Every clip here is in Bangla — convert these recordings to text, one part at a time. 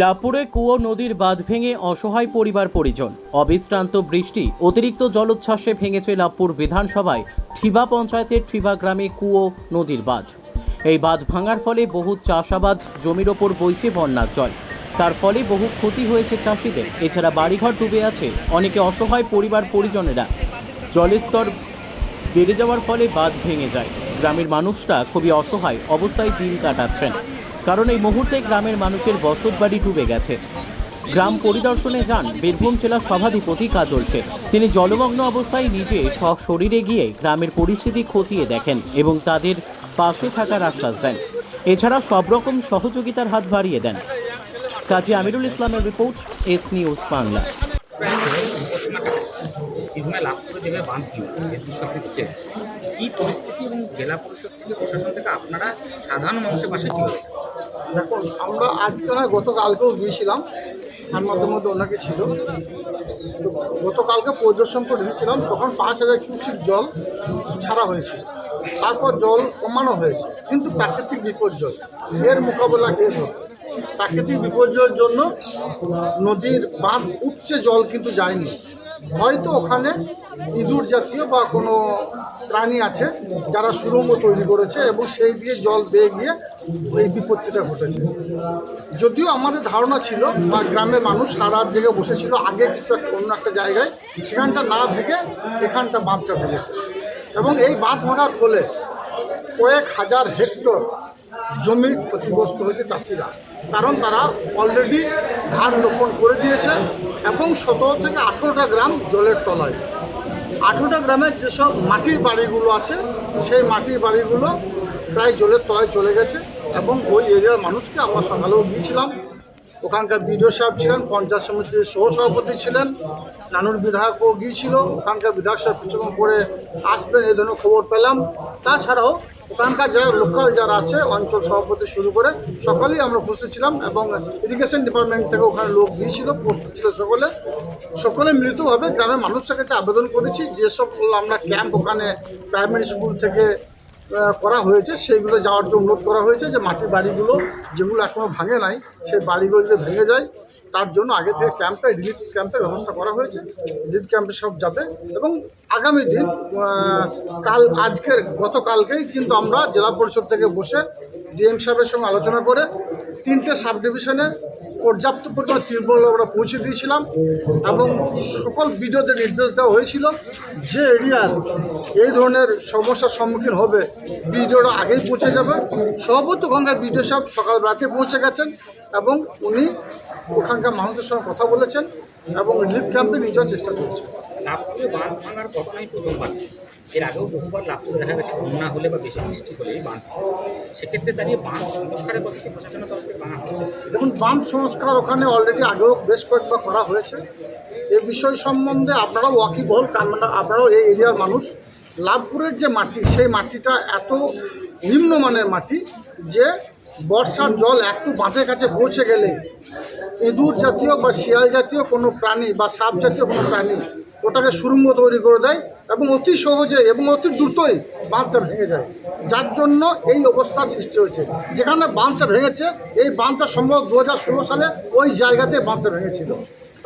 লাভপুরে কুয়ো নদীর বাঁধ ভেঙে অসহায় পরিবার পরিজন। অবিশ্রান্ত বৃষ্টি, অতিরিক্ত জলোচ্ছ্বাসে ভেঙেছে লাভপুর বিধানসভায় ঠিবা পঞ্চায়েতের ঠিবা গ্রামে কুয়ো নদীর বাঁধ। এই বাঁধ ভাঙার ফলে বহু চাষাবাদ জমির ওপর বইছে বন্যার জল। তার ফলে বহু ক্ষতি হয়েছে চাষিদের। এছাড়া বাড়িঘর ডুবে আছে অনেকে অসহায় পরিবার পরিজনেরা। জলের স্তর বেড়ে যাওয়ার ফলে বাঁধ ভেঙে যায়। গ্রামের মানুষরা খুবই অসহায় অবস্থায় দিন কাটাচ্ছেন। কারণ এই মুহূর্তে গ্রামের মানুষের বসত বাড়ি ডুবে গেছে। গ্রাম পরিদর্শনে যান বীরভূম জেলার সভাধিপতি কাজল শেখ তিনি জলমগ্ন অবস্থায় নিজে সশরীরে গিয়ে গ্রামের পরিস্থিতি খতিয়ে দেখেন এবং তাদের পাশে থাকার আশ্বাস দেন। এছাড়া সব রকম সহযোগিতার হাত বাড়িয়ে দেন। কাজী আমিরুল ইসলামের রিপোর্ট, এস নিউজ বাংলা। পরিস্থিতি এবং জেলা পরিষদ থেকে প্রশাসন থেকে আপনারা সাধারণ মানুষের পাশে দেখুন, আমরা আজকে নয় গতকালকেও গিয়েছিলাম। তার মধ্যে ওনাকে ছিল। গতকালকে পরিদর্শন করে এসেছিলাম, তখন পাঁচ হাজার কিউসিক জল ছাড়া হয়েছিল তারপর জল কমানো হয়েছে, কিন্তু প্রাকৃতিক বিপর্যয়। এর মোকাবেলা কে? প্রাকৃতিক বিপর্যয়ের জন্য নদীর বাঁধ উচ্চে জল কিন্তু যায়নি। হয়তো ওখানে ইঁদুর জাতীয় বা কোনো প্রাণী আছে যারা সুড়ঙ্গ তৈরি করেছে এবং সেই দিয়ে জল বেয়ে গিয়ে এই বিপত্তিটা ঘটেছে। যদিও আমাদের ধারণা ছিল বা গ্রামের মানুষ সারা জেগে বসেছিল আগে কিছু একটা অন্য একটা জায়গায়, সেখানটা না ভেঙে এখানটা বাঁধটা ভেঙেছে। এবং এই বাঁধ ভাঙার ফলে কয়েক হাজার হেক্টর জমির ক্ষতিগ্রস্ত হয়েছে চাষিরা। কারণ তারা অলরেডি ধান রোপণ করে দিয়েছে এবং সতেরো থেকে আঠেরোটা গ্রাম জলের তলায়। আঠেরোটা গ্রামের যেসব মাটির বাড়িগুলো আছে, সেই মাটির বাড়িগুলো প্রায় জলের তলায় চলে গেছে এবং ওই এরিয়ার মানুষকে আমরা সকালেও গিয়েছিলাম। ওখানকার বিডিও সাহেব ছিলেন, পঞ্চায়েত সমিতির সহসভাপতি ছিলেন, নানুর বিধায়কও গিয়েছিল। ওখানকার বিধায়ক সাহেব কিছুক্ষণ পরে আসবেন এই ধরনের খবর পেলাম। তাছাড়াও ওখানকার যারা লোকাল যারা আছে, অঞ্চল সভাপতি শুরু করে সকলেই আমরা উপস্থিত ছিলাম এবং ইরিগেশন ডিপার্টমেন্ট থেকে ওখানে লোক দিয়েছিল প্রস্তুত ছিল সকলে। সকলে মিলিতভাবে গ্রামের মানুষের কাছে আবেদন করেছি, যেসব আমরা ক্যাম্প ওখানে প্রাইমারি স্কুল থেকে করা হয়েছে, সেইগুলো যাওয়ার জন্য অনুরোধ করা হয়েছে যে মাটির বাড়িগুলো যেগুলো এখনও ভাঙে নাই, সেই বাড়িগুলো যদি ভেঙে যায়, তার জন্য আগে থেকে ক্যাম্পে, রিলিফ ক্যাম্পের ব্যবস্থা করা হয়েছে, রিলিফ ক্যাম্পে সব যাবে এবং আগামী দিন কাল, আজকের, গতকালকেই কিন্তু আমরা জেলা পরিষদ থেকে বসে ডিএম সাহেবের সঙ্গে আলোচনা করে তিনটে সাব ডিভিশনে পর্যাপ্ত পরিমাণ টিউবওয়েল আমরা পৌঁছে দিয়েছিলাম এবং সকল বিডিওদের নির্দেশ দেওয়া হয়েছিল যে এরিয়ার এই ধরনের সমস্যার সম্মুখীন হবে বিডিওরা আগেই পৌঁছে যাবে। সভাপতি ওখানকার বিডিও সাহেব সকাল রাতে পৌঁছে গেছেন এবং উনি ওখানকার মানুষের সঙ্গে কথা বলেছেন এবং রিলিফ ক্যাম্পে নিয়ে যাওয়ার চেষ্টা করছেন। এর আগেও বহুবার লাভ দেখা গেছে বন্যা হলে বা বেশি বৃষ্টি হলেই বাঁধ। সেক্ষেত্রে দাঁড়িয়ে বাঁধ সংস্কারের কথা কি প্রশাসনের তরফ থেকে বানা হয়েছে? দেখুন বাঁধ সংস্কার ওখানে অলরেডি আগেও বেশ কয়েকবার করা হয়েছে। এ বিষয় সম্বন্ধে আপনারাও ওয়াকিবহল কারণ আপনারাও এই এরিয়ার মানুষ। লাভপুরের যে মাটি, সেই মাটিটা এত নিম্নমানের মাটি যে বর্ষার জল একটু বাঁধের কাছে পৌঁছে গেলে ইঁদুর জাতীয় বা শিয়াল জাতীয় কোনো প্রাণী বা সাপ জাতীয় কোনো প্রাণী ওটাকে সুরঙ্গ তৈরি করে দেয় এবং অতি সহজে এবং অতি দ্রুতই বাঁধটা ভেঙে যায়। যার জন্য এই অবস্থা সৃষ্টি হয়েছে। যেখানে বাঁধটা ভেঙেছে, এই বাঁধটা সম্ভব দু হাজার ষোলো সালে ওই জায়গাতে বাঁধটা ভেঙেছিল।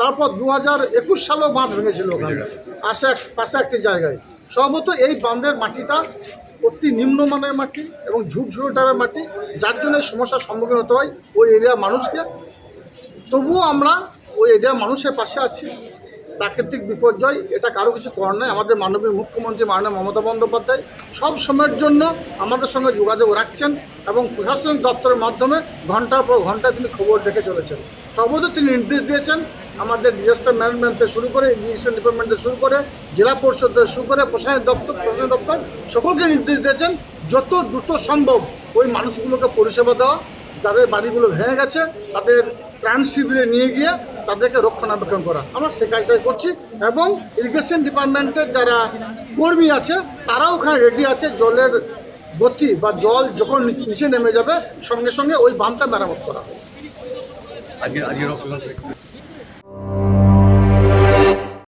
তারপর দু হাজার একুশ সালেও বাঁধ ভেঙেছিল ওখানে এক, পাশে একটি জায়গায়। সম্ভবত এই বাঁধের মাটিটা অতি নিম্নমানের মাটি এবং ঝুরঝুরো টাইপের মাটি, যার জন্য সমস্যার সম্মুখীন হতে হয় ওই এরিয়ার মানুষকে। তবুও আমরা ওই এরিয়ার মানুষের পাশে আছি। প্রাকৃতিক বিপর্যয়, এটা কারও কিছু করার নয় আমাদের মাননীয় মুখ্যমন্ত্রী মাননীয় মমতা বন্দ্যোপাধ্যায় সব সময়ের জন্য আমাদের সঙ্গে যোগাযোগ রাখছেন এবং প্রশাসনিক দপ্তরের মাধ্যমে ঘণ্টার পর ঘণ্টা তিনি খবর রেখে চলেছেন। সর্বদা তিনি নির্দেশ দিয়েছেন, আমাদের ডিজাস্টার ম্যানেজমেন্ট থেকে শুরু করে ইরিগেশন ডিপার্টমেন্ট শুরু করে জেলা পরিষদ শুরু করে প্রশাসনিক দপ্তর প্রশাসনিক দপ্তর সকলকে নির্দেশ দিয়েছেন, যত দ্রুত সম্ভব ওই মানুষগুলোকে পরিষেবা দেওয়া, যাদের বাড়িগুলো ভেঙে গেছে, তাদের ত্রাণ শিবিরে নিয়ে গিয়ে তাদেরকে রক্ষণাবেক্ষণ করা। আমরা সে কাজটাই করছি এবং ইরিগেশন ডিপার্টমেন্টের যারা কর্মী আছে, তারাও ওখানে রেডি আছে, জলের গতি বা জল যখন নিচে নেমে যাবে, সঙ্গে সঙ্গে ওই বাঁধটা মেরামত করা। আজকে আজকের